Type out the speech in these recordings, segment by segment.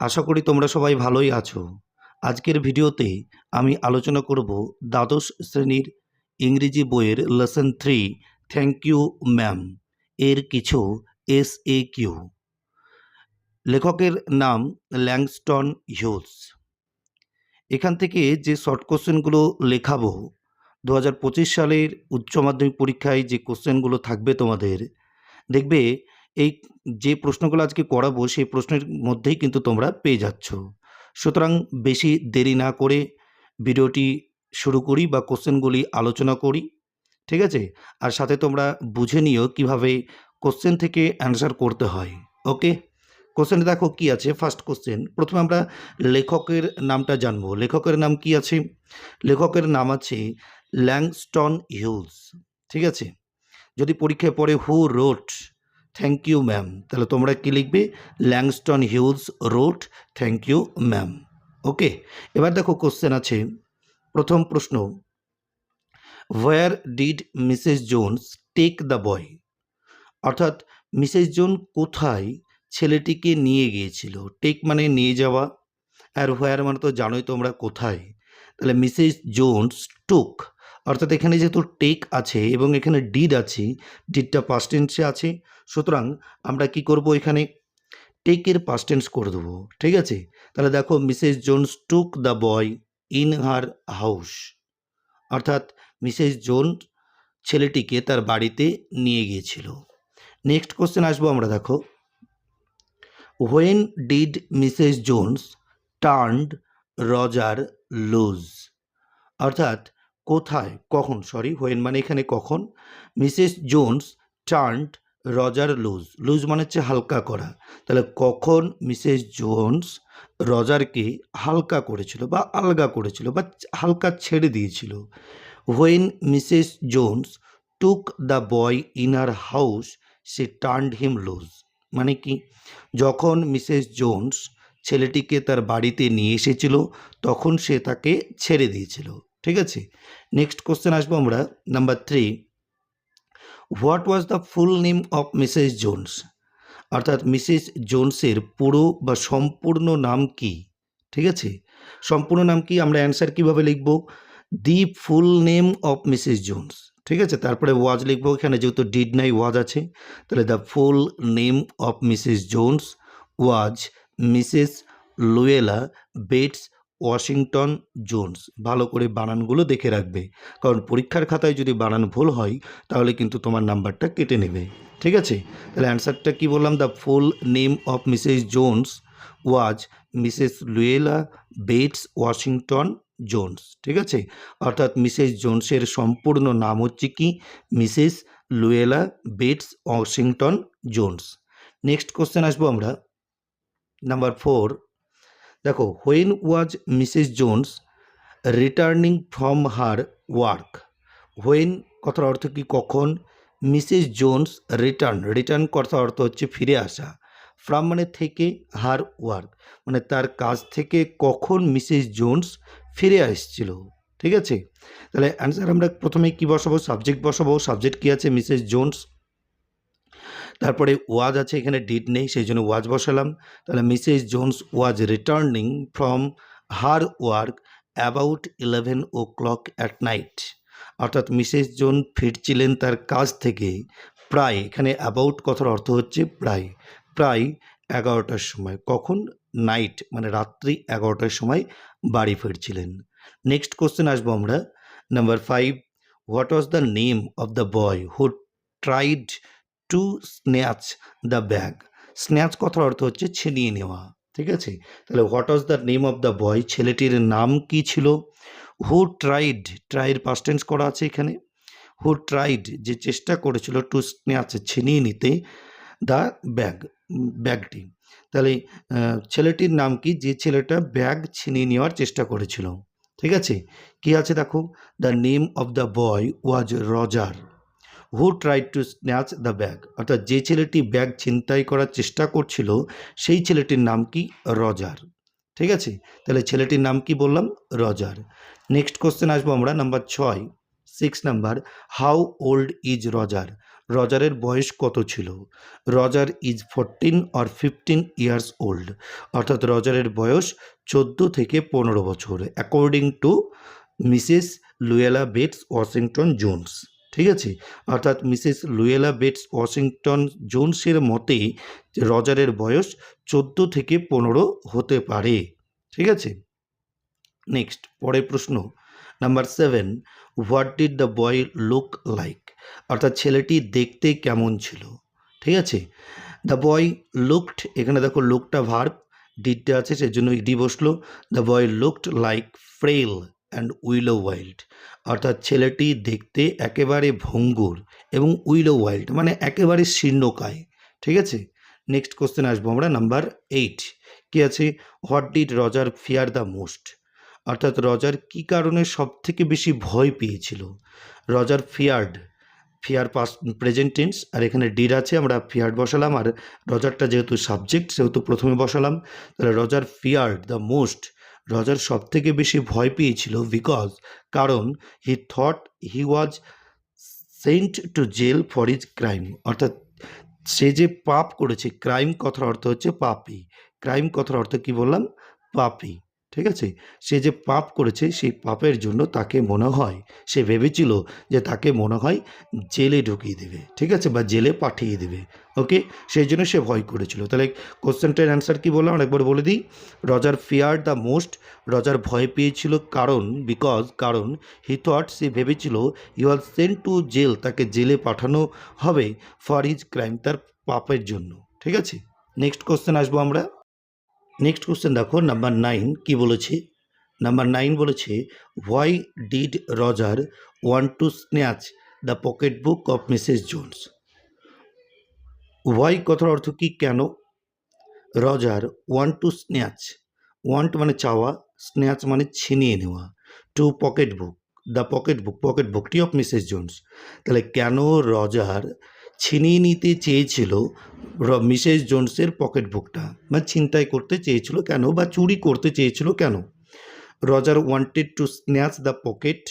আশা করি তোমরা সবাই ভালোই আছো। আজকের ভিডিওতে আমি আলোচনা করব দ্বাদশ শ্রেণির ইংরেজি বইয়ের lesson three, thank you, ma'am, এর কিছু এস এ কিউ। লেখকের নাম ল্যাংস্টন হিউজ। এখান থেকে যে শর্ট কোশ্চেনগুলো লেখাবো দু সালের উচ্চ মাধ্যমিক পরীক্ষায় যে কোশ্চেনগুলো থাকবে তোমাদের, দেখবে এই যে প্রশ্নগুলো আজকে করাবো, সেই প্রশ্নের মধ্যেই কিন্তু তোমরা পেয়ে যাচ্ছ। সুতরাং বেশি দেরি না করে ভিডিওটি শুরু করি বা কোশ্চেনগুলি আলোচনা করি, ঠিক আছে? আর সাথে তোমরা বুঝে নিও কীভাবে কোশ্চেন থেকে অ্যান্সার করতে হয়, ওকে? কোশ্চেনে দেখো কি আছে, ফার্স্ট কোশ্চেন। প্রথমে আমরা লেখকের নামটা জানব। লেখকের নাম কি আছে? লেখকের নাম আছে ল্যাংস্টন হিউজ ঠিক আছে? যদি পরীক্ষায় পড়ে, who wrote thank you ma'am তাহলে তোমরা কি লিখবে? Langston Hughes wrote thank you ma'am okay এবার দেখো কোশ্চেন আছে। প্রথম প্রশ্ন where did Mrs Jones take the boy অর্থাৎ মিসেস জোন কোথায় ছেলেটিকে নিয়ে গিয়েছিল? টেক মানে নিয়ে যাওয়া। আর হোয়ার মানে তো জানোই তোমরা কোথায়। তাহলে মিসেস জোনস টুক অর্থাৎ এখানে যেহেতু টেক আছে এবং এখানে ডিড আছে ডিডটা পাস্ট টেন্সে আছে, সুতরাং আমরা কি করব এখানে? টেকের পাস্ট টেন্স করে দেবো, ঠিক আছে? তাহলে দেখো, Mrs Jones took the boy in her house অর্থাৎ মিসেস জোন ছেলেটিকে তার বাড়িতে নিয়ে গিয়েছিল। নেক্সট কোশ্চেন আসব আমরা, দেখো। When did Mrs Jones turned Roger loose অর্থাৎ কোথায়, কখন সরি হোয়েন মানে এখানে কখন? Mrs Jones turned Roger loose. Loose মানে হচ্ছে হালকা করা। তাহলে কখন মিসেস জোনস রজারকে হালকা করেছিল বা আলগা করেছিল বা হালকা ছেড়ে দিয়েছিল? When Mrs Jones took the boy in her house say turned him loose. মানে কি? যখন মিসেস জোনস ছেলেটিকে তার বাড়িতে নিয়ে এসেছিল, তখন সে তাকে ছেড়ে দিয়েছিল। ঠিক আছে? নেক্সট কোশ্চেন আসব আমরা number three what was the full name of Mrs Jones অর্থাৎ মিসেস জোনসের পুরো বা সম্পূর্ণ নাম কি? ঠিক আছে? সম্পূর্ণ নাম কি? আমরা অ্যান্সার কীভাবে লিখব? The full name of Mrs Jones ঠিক আছে? তারপরে ওয়াজ লিখব, এখানে যেহেতু ডিড নাই ওয়াজ আছে, তাহলে the full name of Mrs Jones was Mrs Luella Bates Washington, Jones. ভালো করে বানানগুলো দেখে রাখবে। কারণ পরীক্ষার খাতায় যদি বানান ভুল হয়, তাহলে কিন্তু তোমার নাম্বারটা কেটে নেবে। ঠিক আছে? তাহলে অ্যান্সারটা কি বললাম? The full name of Mrs Jones was Mrs Luella Bates Washington Jones ঠিক আছে? অর্থাৎ মিসেস জোনসের সম্পূর্ণ নাম হচ্ছে কি? Mrs Luella Bates Washington Jones next question আসব আমরা। নাম্বার ফোর দেখো when was Mrs Jones returning from her work when কথার অর্থ কি, কখন? মিসেস জোনস রিটার্ন রিটার্ন কথার অর্থ হচ্ছে ফিরে আসা। ফ্রম মানে থেকে হার ওয়ার্ক মানে তার কাজ থেকে কখন মিসেস জোনস ফিরে আসছিল। ঠিক আছে? তাহলে অ্যান্সার আমরা প্রথমে কি বসাবো? সাবজেক্ট বসাবো। সাবজেক্ট কি আছে? মিসেস জোনস তারপরে ওয়াজ আছে, এখানে ডিড নেই, সেই জন্য ওয়াজ বসালাম। তাহলে Mrs Jones was returning from her work about eleven o'clock at night অর্থাৎ মিসেস জোন ফিরছিলেন তার কাজ থেকে প্রায়, এখানে অ্যাবাউট কথার অর্থ হচ্ছে প্রায়। প্রায় এগারোটার সময়। কখন? নাইট মানে রাত্রি এগারোটার সময় বাড়ি ফিরছিলেন। নেক্সট কোশ্চেন আসব আমরা। Number five what was the name of the boy who tried to snatch the bag snatch কথার অর্থ হচ্ছে ছিনিয়ে নেওয়া, ঠিক আছে? তাহলে what was the name of the boy ছেলেটির নাম কি ছিল? হু ট্রাইড ট্রাইয়ের পাস্টেন্স করা আছে এখানে। হু ট্রাইড যে চেষ্টা করেছিল টু স্ন্যাচ ছিনিয়ে নিতে দ্য ব্যাগ ব্যাগটি তাহলে ছেলেটির নাম কি? যে ছেলেটা ব্যাগ ছিনিয়ে নেওয়ার চেষ্টা করেছিল, ঠিক আছে? কি আছে দেখো? The name of the boy was Roger who tried to snatch the bag অর্থাৎ যে ছেলেটি ব্যাগ ছিনতাই করার চেষ্টা করছিল, সেই ছেলেটির নাম কি? রজার। ঠিক আছে? তাহলে ছেলেটির নাম কি বললাম? রজার। নেক্সট কোশ্চেন আসব আমরা নাম্বার ছয় six number how old is Roger? রজারের বয়স কত ছিল? Roger is fourteen or fifteen years old অর্থাৎ রজারের বয়স চোদ্দ থেকে পনেরো বছর according to Mrs Luella Bates Washington Jones ঠিক আছে? অর্থাৎ মিসেস লুয়েলা বেটস ওয়াশিংটন জোনসের মতে রজারের বয়স চোদ্দ থেকে পনেরো হতে পারে। ঠিক আছে? নেক্সট, পরের প্রশ্ন। Number seven, what did the boy look like? অর্থাৎ ছেলেটি দেখতে কেমন ছিল? ঠিক আছে? দ্য বয় লুকড, এখানে দেখো লুকটা ভার্ব, ডিডটা আছে সেজন্য ডি বসল। The boy looked like frail. And willow wild অর্থাৎ ছেলেটি দেখতে একেবারে ভঙ্গুর এবং উইলো ওয়াইল্ড মানে একেবারে শীর্ণকায়। ঠিক আছে? নেক্সট কোশ্চেন আসব আমরা নাম্বার এইট কি আছে? What did Roger fear the most অর্থাৎ রজার কী কারণে সব থেকে বেশি ভয় পেয়েছিল? Roger feared fear past present tense আর এখানে ডিড আছে, আমরা ফিয়ার্ড বসালাম, আর রজারটা যেহেতু সাবজেক্ট সেহেতু প্রথমে বসালাম। তাহলে Roger feared the most Roger সব থেকে বেশি ভয় পেয়েছিল বিকজ কারণ he thought he was sent to jail for is crime অর্থাৎ সে যে পাপ করেছে ক্রাইম কথার অর্থ হচ্ছে পাপি। ক্রাইম কথার অর্থ কি বললাম? পাপি। ঠিক আছে? সে যে পাপ করেছে, সেই পাপের জন্য তাকে মনে হয়, সে ভেবেছিল যে তাকে মনে হয় জেলে ঢুকিয়ে দেবে, ঠিক আছে? বা জেলে পাঠিয়ে দেবে, ওকে? সেই জন্য সে ভয় করেছিল। তাহলে কোশ্চেনটার অ্যান্সার কী বললাম? আরেকবার বলে দিই। Roger fear the most Roger ভয় পেয়েছিল কারণ বিকজ কারণ হি থট সে ভেবেছিল he was sent to jail তাকে জেলে পাঠানো হবে ফর হিজ ক্রাইম তার পাপের জন্য। ঠিক আছে? নেক্সট কোশ্চেন আসব আমরা। নেক্সট কোশ্চেন দেখো নাম্বার নাইন কি বলেছে? নাম্বার নাইন বলেছে why did Roger want to snatch the pocket book of Mrs Jones why কথার অর্থ কি, কেন? Roger want to snatch want মানে চাওয়া স্ন্যাচ মানে ছিনিয়ে নেওয়া to pocket book the pocket book pocket বুকটি of Mrs Jones তাহলে কেন রজার ছিনিয়ে নিতে চেয়েছিল মিসেস জোন্সের পকেট বুকটা বা ছিনতাই করতে চেয়েছিল কেন, বা চুরি করতে চেয়েছিল কেন? Roger wanted to snatch the pocket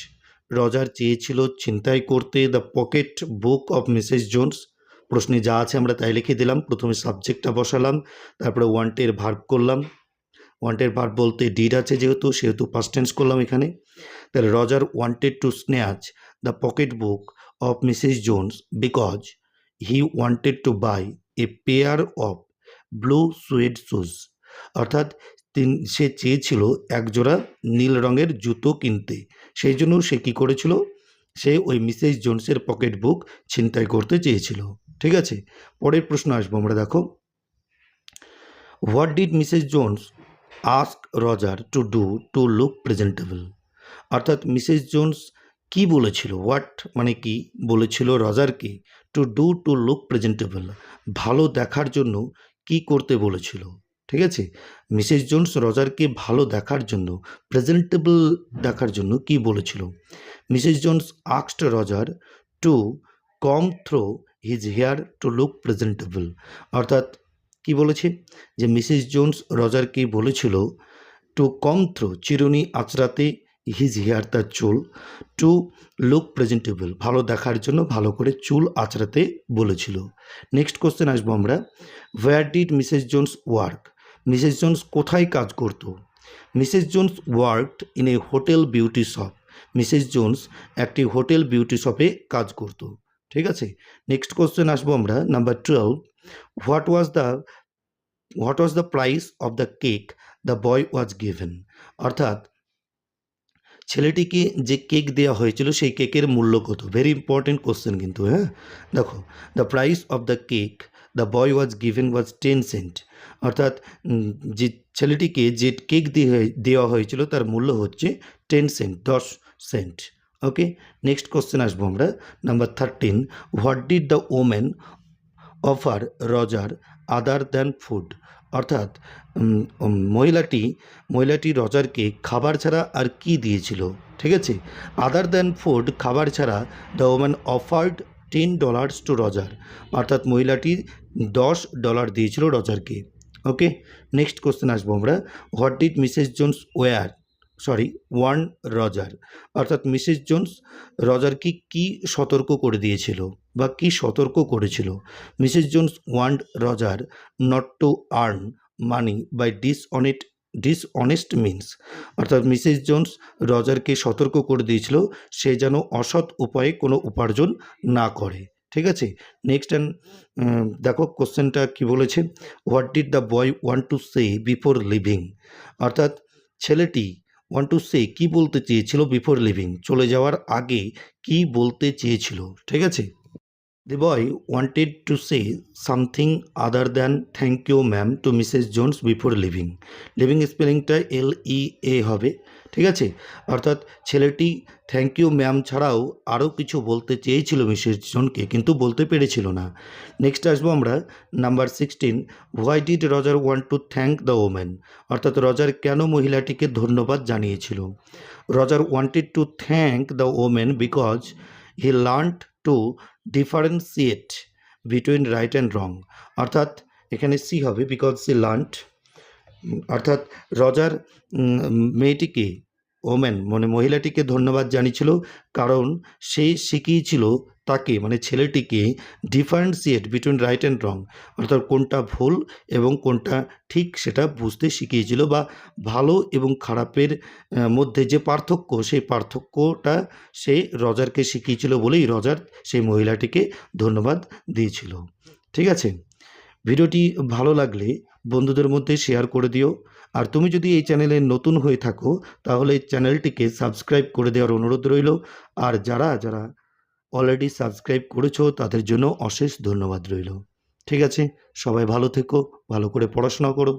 Roger চেয়েছিল ছিনতাই করতে the pocket book of Mrs Jones. প্রশ্নে যা আছে আমরা তাই লিখে দিলাম, প্রথমে সাবজেক্টটা বসালাম, তারপরে ওয়ান্টের ভার্ব করলাম। ওয়ান্টের ভার্ব বলতে ডিড আছে যেহেতু, সেহেতু পাস্ট টেন্স করলাম এখানে। তাহলে Roger wanted to snatch the pocket book of Mrs Jones because he wanted to buy a pair of blue suede shoes অর্থাৎ সে চেয়েছিল একজোড়া নীল রঙের জুতো কিনতে। সেই জন্য সে কী করেছিল? সে ওই মিসেস জোনসের পকেট বুক ছিনতাই করতে চেয়েছিল। ঠিক আছে? পরের প্রশ্ন আসব আমরা, দেখো। What did Mrs Jones ask Roger to do to look presentable? অর্থাৎ মিসেস জোন্স কি বলেছিল? হোয়াট মানে কি? বলেছিল রজারকে to do to look presentable ভালো দেখার জন্য কি করতে বলেছিল? ঠিক আছে? মিসেস জোন্স রজারকে ভালো দেখার জন্য প্রেজেন্টেবল দেখার জন্য কি বলেছিল? Mrs Jones আক্সড Roger to comb through his hair to look presentable অর্থাৎ কি বলেছে? যে মিসেস জোন্স রজারকে বলেছিল টু কম থ্রো চিরুনি আঁচড়াতে হিজ হেয়ার তার চুল টু লুক প্রেজেন্টেবল ভালো দেখার জন্য ভালো করে চুল আঁচড়াতে বলেছিল। নেক্সট কোশ্চেন আসব আমরা। Where did Mrs Jones work Mrs Jones কোথায় কাজ করত? Mrs Jones worked in a hotel beauty shop Mrs Jones একটি হোটেল বিউটি শপে কাজ করত। ঠিক আছে? নেক্সট কোশ্চেন আসব আমরা। Number twelve what was the what was the price of the cake the boy was given অর্থাৎ ছেলেটিকে যে কেক দেওয়া হয়েছিল সেই কেকের মূল্য কত? ভেরি ইম্পর্টেন্ট কোশ্চেন কিন্তু হ্যাঁ? দেখো the price of the cake the boy was given was ten cent অর্থাৎ যে ছেলেটিকে যে কেক দিয়ে দেওয়া হয়েছিল তার মূল্য হচ্ছে টেন সেন্ট দশ সেন্ট ওকে নেক্সট কোশ্চেন আসব আমরা number thirteen what did the women offer Roger other than food অর্থাৎ মহিলাটি মহিলাটি রজারকে খাবার ছাড়া আর কি দিয়েছিল, ঠিক আছে? আদার দ্যান ফুড খাবার ছাড়া the woman offered ten dollars to Roger অর্থাৎ মহিলাটি দশ ডলার দিয়েছিল রজারকে ওকে নেক্সট কোশ্চেন আসব আমরা what did Mrs Jones warn sorry warn Roger অর্থাৎ মিসেস জোন্স রজারকে কি সতর্ক করে দিয়েছিল বা কি সতর্ক করেছিল? Mrs Jones warned Roger not to earn money by dishonest dishonest means অর্থাৎ মিসেস জোন্স রজারকে সতর্ক করে দিয়েছিল, সে যেন অসৎ উপায়ে কোনো উপার্জন না করে। ঠিক আছে? নেক্সট অ্যান্ড দেখো কোশ্চেনটা কি বলেছে? What did the boy want to say before leaving অর্থাৎ ছেলেটি ওয়ান টু সে কী বলতে চেয়েছিল বিফোর লিভিং চলে যাওয়ার আগে কি বলতে চেয়েছিল? ঠিক আছে? The boy wanted to say something other than thank you ma'am to Mrs Jones before leaving leaving স্পেলিংটা L E A হবে। ঠিক আছে? অর্থাৎ ছেলেটি থ্যাংক ইউ ম্যাম ছাড়াও আরও কিছু বলতে চেয়েছিল মিসেস জনকে, কিন্তু বলতে পেরেছিল না। নেক্সট আসব আমরা, number sixteen why did Roger want to thank the women অর্থাৎ রজার কেন মহিলাটিকে ধন্যবাদ জানিয়েছিল? Roger wanted to thank the women because he learn to differentiate between right and wrong অর্থাৎ এখানে সি হবে বিকজ সি লার্নড অর্থাৎ রজার মেয়েটিকে, ওমেন মানে মহিলাটিকে ধন্যবাদ জানিয়েছিল, কারণ সে শিখিয়েছিল তাকে মানে ছেলেটিকে differentiate between right and wrong অর্থাৎ কোনটা ভুল এবং কোনটা ঠিক সেটা বুঝতে শিখিয়েছিল বা ভালো এবং খারাপের মধ্যে যে পার্থক্য, সেই পার্থক্যটা সে রজারকে শিখিয়েছিল বলেই রজার সেই মহিলাটিকে ধন্যবাদ দিয়েছিল। ঠিক আছে? ভিডিওটি ভালো লাগলে বন্ধুদের মধ্যে শেয়ার করে দিও। আর তুমি যদি এই চ্যানেলে নতুন হয়ে থাকো, তাহলে এই চ্যানেলটিকে সাবস্ক্রাইব করে দেওয়ার অনুরোধ রইল। আর যারা যারা অলরেডি সাবস্ক্রাইব করেছ, তাদের জন্য অশেষ ধন্যবাদ রইল। ঠিক আছে? সবাই ভালো থেকো, ভালো করে পড়াশোনা করো।